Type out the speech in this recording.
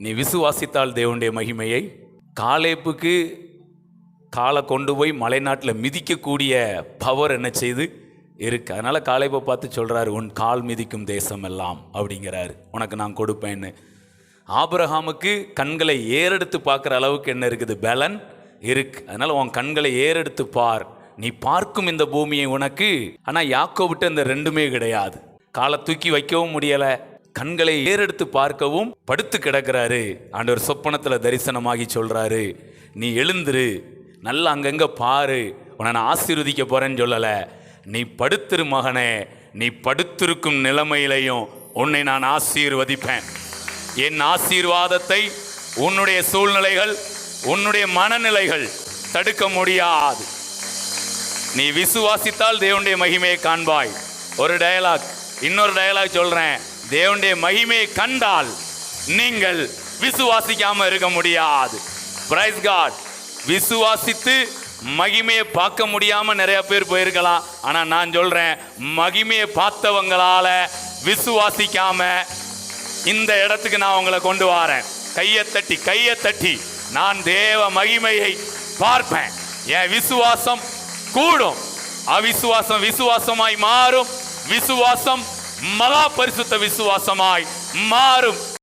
நீ விசுவாசித்தால் தேவனுடைய மகிமையை. காலேப்புக்கு காலை கொண்டு போய் மலைநாட்டில் மிதிக்கக்கூடிய பவர் என்ன செய்து? இருக்கு. அதனால் காலேப்பை பார்த்து சொல்கிறாரு உன் கால் மிதிக்கும் தேசம் எல்லாம் அப்படிங்கிறாரு. உனக்கு நான் கொடுப்பேன்னு. ஆபிரஹாமுக்கு கண்களை ஏறெடுத்து பார்க்குற அளவுக்கு என்ன இருக்குது? பலன் இருக்கு. அதனால் உன் கண்களை ஏறெடுத்து பார். நீ பார்க்கும் இந்த பூமியை உனக்கு. ஆனால் யாக்கோ விட்டு அந்த ரெண்டுமே கிடையாது. காலை தூக்கி வைக்கவும் முடியலை. கண்களை ஏறெடுத்து பார்க்கவும் படுத்து கிடக்கிறாரு. ஆண்டவர் சொப்பனத்தில் தரிசனமாகி சொல்கிறாரு நீ எழுந்துரு. நல்லா அங்கங்கே பாரு. உன்னை நான் ஆசீர்வதிக்க போகிறேன்னு சொல்லலை. நீ படுத்திரு மகனே. நீ படுத்திருக்கும் நிலைமையிலையும் உன்னை நான் ஆசீர்வதிப்பேன். என் ஆசீர்வாதத்தை உன்னுடைய சூழ்நிலைகள் உன்னுடைய மனநிலைகள் தடுக்க முடியாது. நீ விசுவாசித்தால் தேவனுடைய மகிமையை காண்பாய். ஒரு டயலாக் இன்னொரு டயலாக் சொல்கிறேன் தேவனுடைய மகிமையை கண்டால் நீங்கள் விசுவாசிக்காம இருக்க முடியாது. பிரைஸ் காட் விசுவாசித்து மகிமையை பார்க்க முடியாம நிறைய பேர் போயிருக்கலாம். ஆனா நான் சொல்றேன் மகிமையை பார்த்தவங்களால விசுவாசிக்காம இந்த இடத்துக்கு நான் உங்களை கொண்டு வரேன். கையை தட்டி கையை தட்டி நான் தேவ மகிமையை பார்ப்பேன். என் விசுவாசம் கூடும். அவிசுவாசம் விசுவாசமாய் மாறும். விசுவாசம் மகா பரிசுத்த விசுவாசமாய் மாறும்.